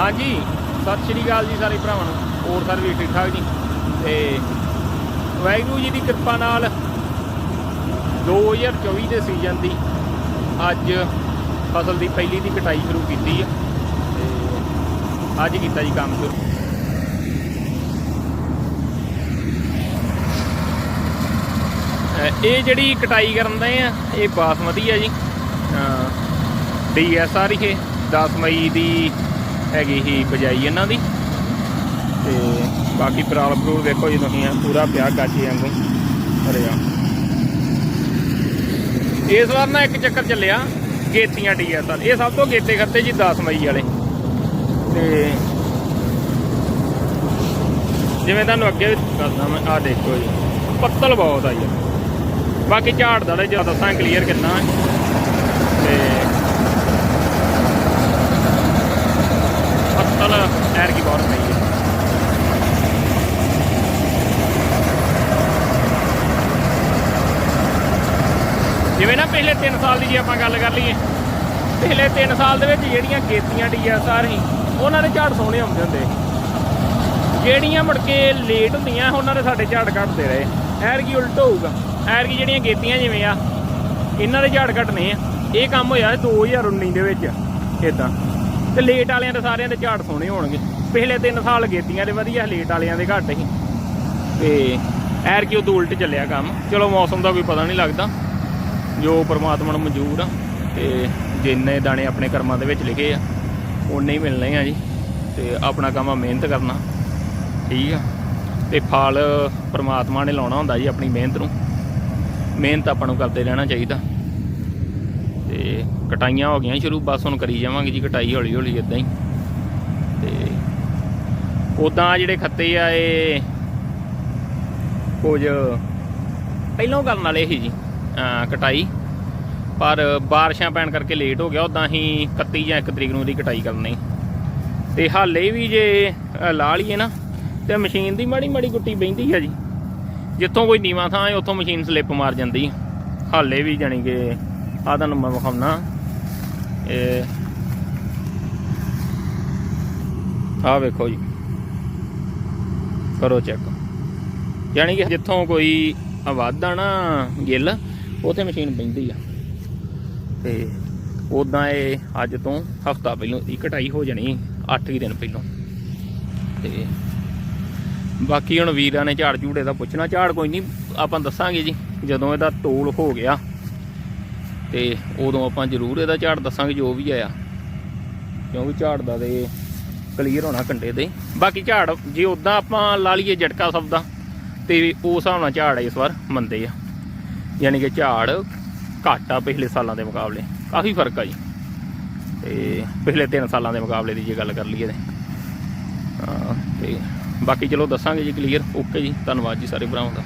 ਹਾਂਜੀ, ਸਤਿ ਸ਼੍ਰੀ ਅਕਾਲ ਜੀ ਸਾਰੇ ਭਰਾਵਾਂ ਨੂੰ। ਹੋਰ ਸਾਰੇ ਵੀ ਠੀਕ ਠਾਕ ਜੀ? ਤੇ ਵਾਹਿਗੁਰੂ ਜੀ ਦੀ ਕਿਰਪਾ ਨਾਲ 2024 ਦੇ ਸੀਜ਼ਨ ਦੀ ਅੱਜ ਫਸਲ ਦੀ ਪਹਿਲੀ ਦੀ ਕਟਾਈ ਸ਼ੁਰੂ ਕੀਤੀ ਹੈ ਤੇ ਅੱਜ ਕੀਤਾ ਜੀ ਕੰਮ ਸ਼ੁਰੂ। ਇਹ ਜਿਹੜੀ ਕਟਾਈ ਕਰਨ ਦੇ ਆ, ਇਹ ਬਾਸਮਤੀ ਆ ਜੀ। ਡੀਐਸਆਰ ਇਹ 10 ਮਈ ਦੀ ਹੈਗੀ ਹੀ ਬਜਾਈ ਇਹਨਾਂ ਦੀ। ਤੇ ਬਾਕੀ ਪਰਾਲ ਪਰੂਲ ਦੇਖੋ ਜੀ ਤੁਸੀਂ ਆ, ਪੂਰਾ ਪਿਆ ਗਾਚੇ ਵਾਂਗੂ ਅਰੇ ਇਸ ਵਾਰ ਨਾ ਇੱਕ ਚੱਕਰ ਚੱਲਿਆ, ਗੇਤੀਆਂ ਡੀਐਸਆਰ। ਇਹ ਸਭ ਤੋਂ ਗੇਤੇ ਖੱਤੇ ਜੀ 10 ਮਈ ਵਾਲੇ। ਤੇ ਜਿਵੇਂ ਤੁਹਾਨੂੰ ਅੱਗੇ ਵੀ ਦੱਸਦਾ ਮੈਂ ਆ ਦੇਖੋ ਜੀ, ਪੱਤਲ ਬਹੁਤ ਆ ਯਾਰ ਬਾਕੀ ਝਾੜ ਦਾ ਜੇ ਦੱਸਾਂ ਕਲੀਅਰ ਕਿੰਨਾ ਹੈ। ਤੇ ਪੱਤਲ ਐਰ ਕੀ ਬਹੁਤ ਪਈ ਹੈ ਜਿਵੇਂ ਨਾ ਪਿਛਲੇ 3 ਸਾਲ ਦੀ ਜੇ ਆਪਾਂ ਗੱਲ ਕਰ ਲਈਏ, ਪਿਛਲੇ 3 ਸਾਲ ਦੇ ਵਿੱਚ ਜਿਹੜੀਆਂ ਗੇਤੀਆਂ ਡੀਐਸਆਰ ਸੀ, ਉਹਨਾਂ ਦੇ ਝਾੜ ਸੋਹਣੇ ਹੁੰਦੇ ਹੁੰਦੇ ਜਿਹੜੀਆਂ ਮੁੜ ਕੇ ਲੇਟ ਹੁੰਦੀਆਂ, ਉਹਨਾਂ ਦੇ ਸਾਡੇ ਝਾੜ ਘਟਦੇ ਰਹੇ। ਐਰ ਕੀ ਉਲਟ ਹੋਊਗਾ। ਐਰ ਕੀ ਜਿਹੜੀਆਂ ਗੇਤੀਆਂ ਜਿਵੇਂ ਆ, ਇਹਨਾਂ ਦੇ ਝਾੜ ਘਟਨੇ ਆ। ਇਹ ਕੰਮ ਹੋਇਆ 2019 ਦੇ ਵਿੱਚ ਇਦਾਂ ਤੇ ਲੇਟ ਵਾਲਿਆਂ ਦੇ ਸਾਰਿਆਂ ਦੇ ਝਾੜ ਸੋਹਣੇ ਹੋਣਗੇ। ਪਿਛਲੇ 3 ਸਾਲ ਗੇਤੀਆਂ ਦੇ ਵਧੀਆ ਲੇਟ ਵਾਲਿਆਂ ਦੇ ਘੱਟ ਸੀ। ਤੇ ਐਰ ਕੀ ਉਦੋਂ ਉਲਟ ਚੱਲਿਆ ਕੰਮ। ਚਲੋ ਮੌਸਮ ਦਾ ਕੋਈ ਪਤਾ ਨਹੀਂ ਲੱਗਦਾ। ਜੋ ਪਰਮਾਤਮਾ ਨੂੰ ਮਨਜ਼ੂਰ ਆ ਤੇ ਜਿੰਨੇ ਦਾਣੇ ਆਪਣੇ ਕਰਮਾਂ ਦੇ ਵਿੱਚ ਲਿਖੇ ਆ ਉਨੇ ਹੀ ਮਿਲਣੇ ਆ ਜੀ ਤੇ ਆਪਣਾ ਕੰਮ ਆ ਮਿਹਨਤ ਕਰਨਾ, ਠੀਕ ਆ? ਤੇ ਫਲ ਪਰਮਾਤਮਾ ਨੇ ਲਾਉਣਾ ਹੁੰਦਾ ਜੀ ਆਪਣੀ ਮਿਹਨਤ ਨੂੰ। ਮਿਹਨਤ ਆਪਾਂ ਨੂੰ ਕਰਦੇ ਰਹਿਣਾ ਚਾਹੀਦਾ। ਤੇ ਕਟਾਈਆਂ ਹੋ ਗਈਆਂ ਸ਼ੁਰੂ, ਬਸ ਹੁਣ ਕਰੀ ਜਾਵਾਂਗੇ ਜੀ ਕਟਾਈ ਹੌਲੀ ਹੌਲੀ ਇਦਾਂ ਹੀ। ਤੇ ਉਦਾਂ ਜਿਹੜੇ ਖੱਤੇ ਆ, ਇਹ ਕੁਝ ਪਹਿਲਾਂ ਕਰਨ ਵਾਲੇ ਸੀ ਜੀ। ਕਟਾਈ। ਪਰ ਬਾਰਿਸ਼ਾਂ ਪੈਣ ਕਰਕੇ ਲੇਟ ਹੋ ਗਿਆ ਉਦਾਂ ਹੀ 31 ਜਾਂ 1 ਤਰੀਕ ਨੂੰ ਦੀ ਕਟਾਈ ਕਰਨੀ। ਤੇ ਹਾਲੇ ਵੀ ਜੇ ਅਹ ਲਾ ਲਈਏ ਨਾ, ਤੇ ਮਸ਼ੀਨ ਦੀ ਮਾੜੀ ਮਾੜੀ ਗੁੱਟੀ ਬਹਿੰਦੀ ਆ ਜੀ। ਜਿੱਥੋਂ ਕੋਈ ਨੀਵਾਂ ਥਾਂ ਹੈ ਉੱਥੋਂ ਮਸ਼ੀਨ ਸਲਿੱਪ ਮਾਰ ਜਾਂਦੀ ਹਾਲੇ ਵੀ ਜਾਣੀ ਕਿ ਆਹ ਤੁਹਾਨੂੰ ਮੈਂ ਵਿਖਾਉਣਾ। ਇਹ ਆਹ ਵੇਖੋ ਜੀ। ਕਰੋ ਚੈੱਕ ਯਾਨੀ ਕਿ ਜਿੱਥੋਂ ਕੋਈ ਵਾਧਾ ਨਾ ਗਿੱਲ ਉਥੇ ਮਸ਼ੀਨ ਬਹਿੰਦੀ ਆ। ਤੇ ਉਦਾਂ ਇਹ ਅੱਜ ਤੋਂ ਹਫਤਾ ਪਹਿਲਾਂ ਦੀ ਕਟਾਈ ਹੋ ਜਾਣੀ 8 ਹੀ ਦਿਨ ਪਹਿਲਾਂ। ਤੇ ਬਾਕੀ ਹੁਣ ਵੀਰਾਂ ਨੇ ਝਾੜ ਝੂੜੇ ਦਾ ਪੁੱਛਣਾ, ਝਾੜ ਕੋਈ ਨਹੀਂ, ਆਪਾਂ ਦੱਸਾਂਗੇ ਜੀ, ਜਦੋਂ ਇਹਦਾ ਤੋਲ ਹੋ ਗਿਆ, ਤੇ ਉਦੋਂ ਆਪਾਂ ਜ਼ਰੂਰ ਇਹਦਾ ਝਾੜ ਦੱਸਾਂਗੇ, ਜੋ ਵੀ ਆਇਆ। ਕਿਉਂਕਿ ਝਾੜ ਦਾ ਤੇ ਕਲੀਅਰ ਹੋਣਾ ਕੰਡੇ ਦੇ ਬਾਕੀ ਝਾੜ, ਜੇ ਉਦਾਂ ਆਪਾਂ ਲਾ ਲਈਏ ਝਟਕਾ ਸਭ ਦਾ, ਤੇ ਉਸ ਹਿਸਾਬ ਨਾਲ ਝਾੜ ਇਸ ਵਾਰ ਮੰਦੇ ਆ। ਯਾਨੀ ਕਿ ਝਾੜ ਘੱਟ ਆ ਪਿਛਲੇ ਸਾਲਾਂ ਦੇ ਮੁਕਾਬਲੇ। ਕਾਫੀ ਫ਼ਰਕ ਆ ਜੀ। ਤੇ ਪਿਛਲੇ 3 ਸਾਲਾਂ ਦੇ ਮੁਕਾਬਲੇ ਦੀ ਜੇ ਗੱਲ ਕਰ ਲਈਏ ਤੇ। ਬਾਕੀ ਚਲੋ ਦੱਸਾਂਗੇ ਜੀ ਕਲੀਅਰ ਓਕੇ ਜੀ, ਧੰਨਵਾਦ ਜੀ ਸਾਰੇ ਭਰਾਵਾਂ ਦਾ।